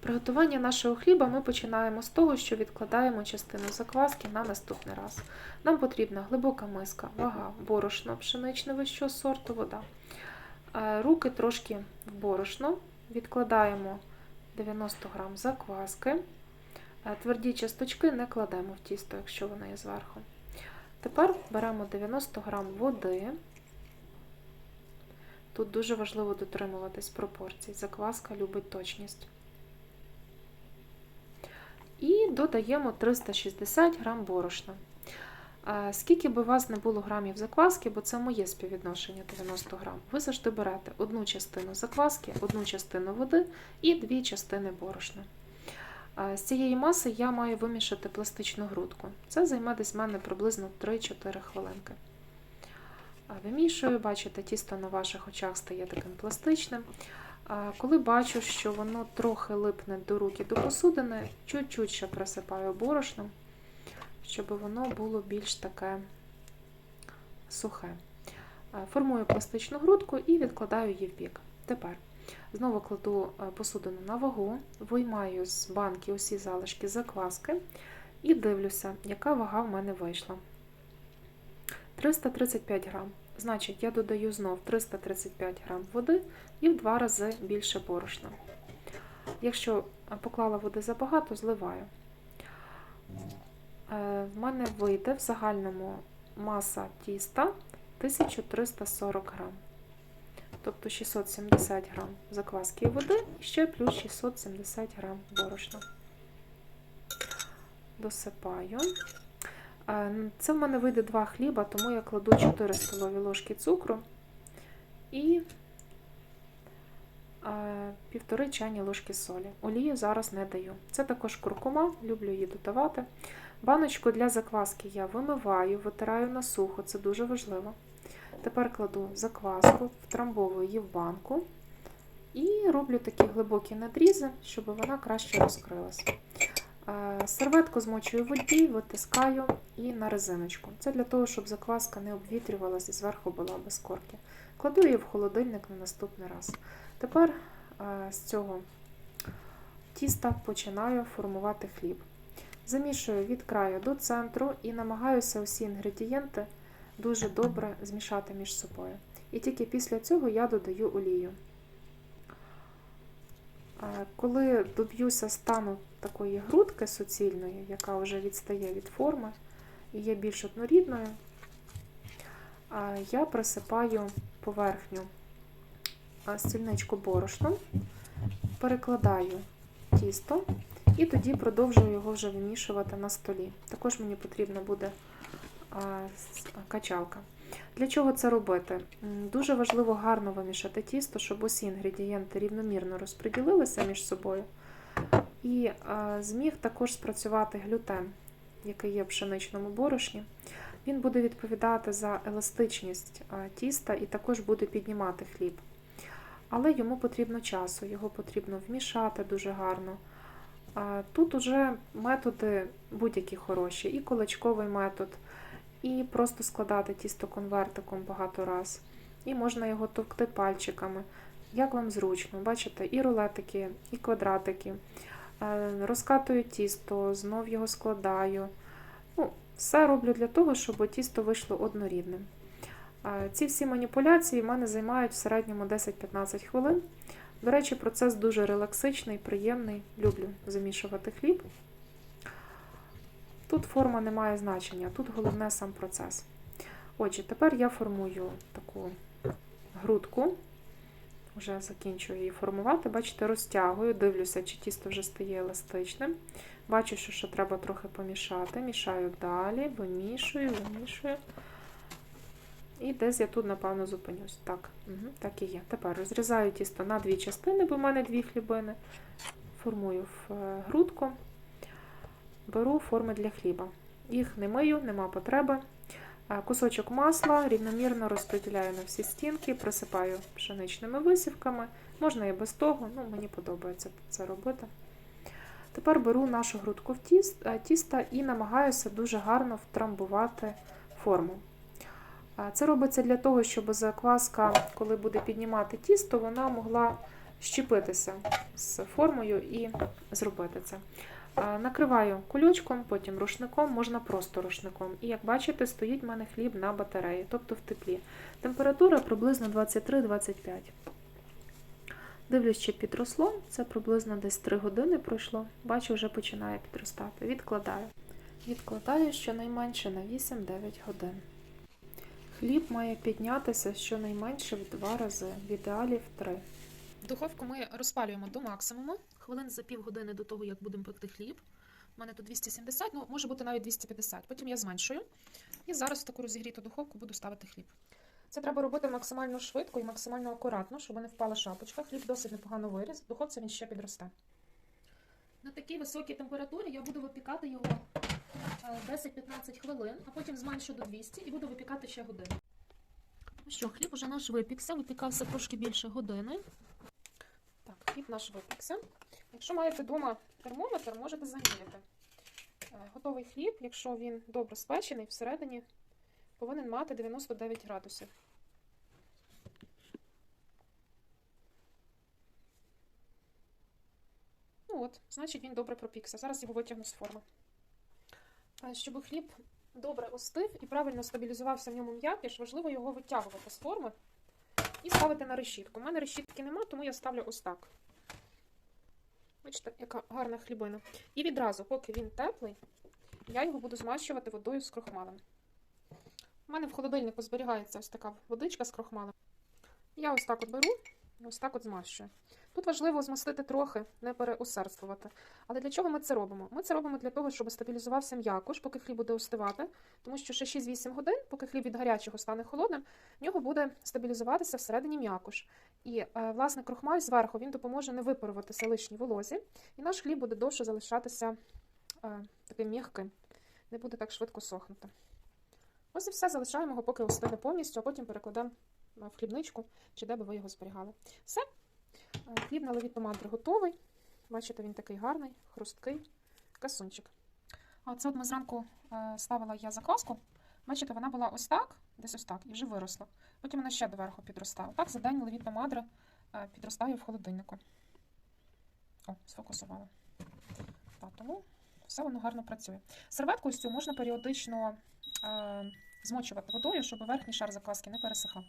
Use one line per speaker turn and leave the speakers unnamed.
Приготування нашого хліба ми починаємо з того, що відкладаємо частину закваски на наступний раз. Нам потрібна глибока миска, вага, борошно пшеничне вищого сорту, вода. Е, Руки трошки в борошно, відкладаємо 90 г закваски. Е, Тверді часточки не кладемо в тісто, якщо воно є зверху. Тепер беремо 90 г води. Тут дуже важливо дотримуватись пропорцій. Закваска любить точність. І додаємо 360 грам борошна. Скільки би у вас не було грамів закваски, бо це моє співвідношення 90 грам, ви завжди берете одну частину закваски, одну частину води і дві частини борошна. З цієї маси я маю вимішати пластичну грудку. Це займе десь в мене приблизно 3-4 хвилинки. Вимішую, бачите, тісто на ваших очах стає таким пластичним. Коли бачу, що воно трохи липне до руки до посудини, чуть-чуть ще присипаю борошном, щоб воно було більш таке сухе. Е, Формую пластичну грудку і відкладаю її в бік. Тепер знову кладу е, посудину на вагу, виймаю з банки усі залишки закваски і дивлюся, яка вага в мене вийшла. 335 грам. Значить, я додаю знов 335 грам води і в два рази більше борошна. Якщо поклала води забагато, зливаю. Е, В мене вийде в загальному маса тіста 1340 грам. Тобто 670 грам закваски води, і ще плюс 670 грам борошна. Досипаю. Е, Це в мене вийде 2 хліба, тому я кладу 4 столові ложки цукру і півтори чайні ложки солі. Олію зараз не даю. Це також куркума, люблю її додавати. Баночку для закваски я вимиваю, витираю на сухо, це дуже важливо. Тепер кладу закваску, втрамбовую її в банку і роблю такі глибокі надрізи, щоб вона краще розкрилася. Е, Серветку змочую в воді, витискаю і на резиночку. Це для того, щоб закваска не обвітрювалася і зверху була без корки. Кладу її в холодильник на наступний раз. Тепер е, з цього тіста починаю формувати хліб. Замішую від краю до центру і намагаюся усі інгредієнти дуже добре змішати між собою. І тільки після цього я додаю олію. Коли доб'юся стану такої грудки суцільної, яка вже відстає від форми і є більш однорідною, я присипаю поверхню стільничку борошном, перекладаю тісто і тоді продовжую його вже вимішувати на столі. Також мені потрібна буде качалка. Для чого це робити? Дуже важливо гарно вимішати тісто, щоб усі інгредієнти рівномірно розподілилися між собою. І зміг також спрацювати глютен, який є в пшеничному борошні. Він буде відповідати за еластичність тіста і також буде піднімати хліб. Але йому потрібно часу, його потрібно вмішати дуже гарно. Тут уже методи будь-які хороші, і кулачковий метод, і просто складати тісто конвертиком багато раз. І можна його товкти пальчиками. Як вам зручно, бачите, і рулетики, і квадратики. Розкатую тісто, знов його складаю. Ну, Все роблю для того, щоб тісто вийшло однорідним. Ці всі маніпуляції в мене займають в середньому 10-15 хвилин. До речі, процес дуже релаксичний, приємний. Люблю замішувати хліб. Тут форма не має значення, тут головне сам процес. Отже, тепер я формую таку грудку, вже закінчую її формувати. Бачите, розтягую, дивлюся, чи тісто вже стає еластичним. Бачу, що ще треба трохи помішати. Мішаю далі, вимішую, вимішую. І десь я тут, напевно, зупинюсь. Так, угу, так і є. Тепер розрізаю тісто на дві частини, бо в мене дві хлібини. Формую в е, грудку, беру форми для хліба. Їх не мию, нема потреби. Е, Кусочок масла рівномірно розподіляю на всі стінки, присипаю пшеничними висівками. Можна і без того, ну, мені подобається це робити. Тепер беру нашу грудку в е, тіста і намагаюся дуже гарно втрамбувати форму. Це робиться для того, щоб закваска, коли буде піднімати тісто, вона могла щепитися з формою і зробити це. Накриваю кульочком, потім рушником, можна просто рушником. І як бачите, стоїть в мене хліб на батареї, тобто в теплі. Температура приблизно 23-25. Дивлюсь, чи підросло. Це приблизно десь 3 години пройшло. Бачу, вже починає підростати. Відкладаю. Відкладаю щонайменше на 8-9 годин. Хліб має піднятися щонайменше в 2 рази, в ідеалі в 3.
Духовку ми розпалюємо до максимуму. Хвилин за півгодини до того, як будемо пекти хліб. У мене тут 270, ну може бути навіть 250. Потім я зменшую. І зараз в таку розігріту духовку буду ставити хліб. Це треба робити максимально швидко і максимально акуратно, щоб не впала шапочка. Хліб досить непогано виріс. В духовці він ще підросте. На такій високій температурі я буду випікати його е, 10-15 хвилин, а потім зменшу до 200 і буду випікати ще годину. Ну що, хліб уже наш випікся, випікався трошки більше години. Так, хліб наш випікся. Якщо маєте вдома термометр, можете заміряти. Е, Готовий хліб, якщо він добре спечений, всередині повинен мати 99 градусів. Ну от, значить він добре пропікся. Зараз його витягну з форми. Е, Щоб хліб добре остив і правильно стабілізувався в ньому м'якіш, важливо його витягувати з форми і ставити на решітку. У мене решітки нема, тому я ставлю ось так. Бачите, яка гарна хлібина. І відразу, поки він теплий, я його буду змащувати водою з крохмалем. У мене в холодильнику зберігається ось така водичка з крохмалем. Я ось так от беру ось так от змащую. Тут важливо змастити трохи, не переусердствувати. Але для чого ми це робимо? Ми це робимо для того, щоб стабілізувався м'якош, поки хліб буде остивати, тому що ще 6-8 годин, поки хліб від гарячого стане холодним, в нього буде стабілізуватися всередині м'якош. І, е, власне, крохмаль зверху він допоможе не випаруватися лишні волозі, і наш хліб буде довше залишатися е, таким м'яким, не буде так швидко сохнути. Ось і все, залишаємо його, поки остине повністю, а потім перекладемо е, в хлібничку, чи де би ви його зберігали. Все. Хліб на леві томатри готовий. Бачите, він такий гарний, хрусткий, касунчик. Це от ми зранку ставила я закваску. Бачите, вона була ось так, десь ось так, і вже виросла. Потім вона ще доверху підростає. Так за день левітна мадра е, підростає в холодильнику. О, сфокусувала. Так, тому все воно гарно працює. Серветку ось цю можна періодично е, змочувати водою, щоб верхній шар закваски не пересихав.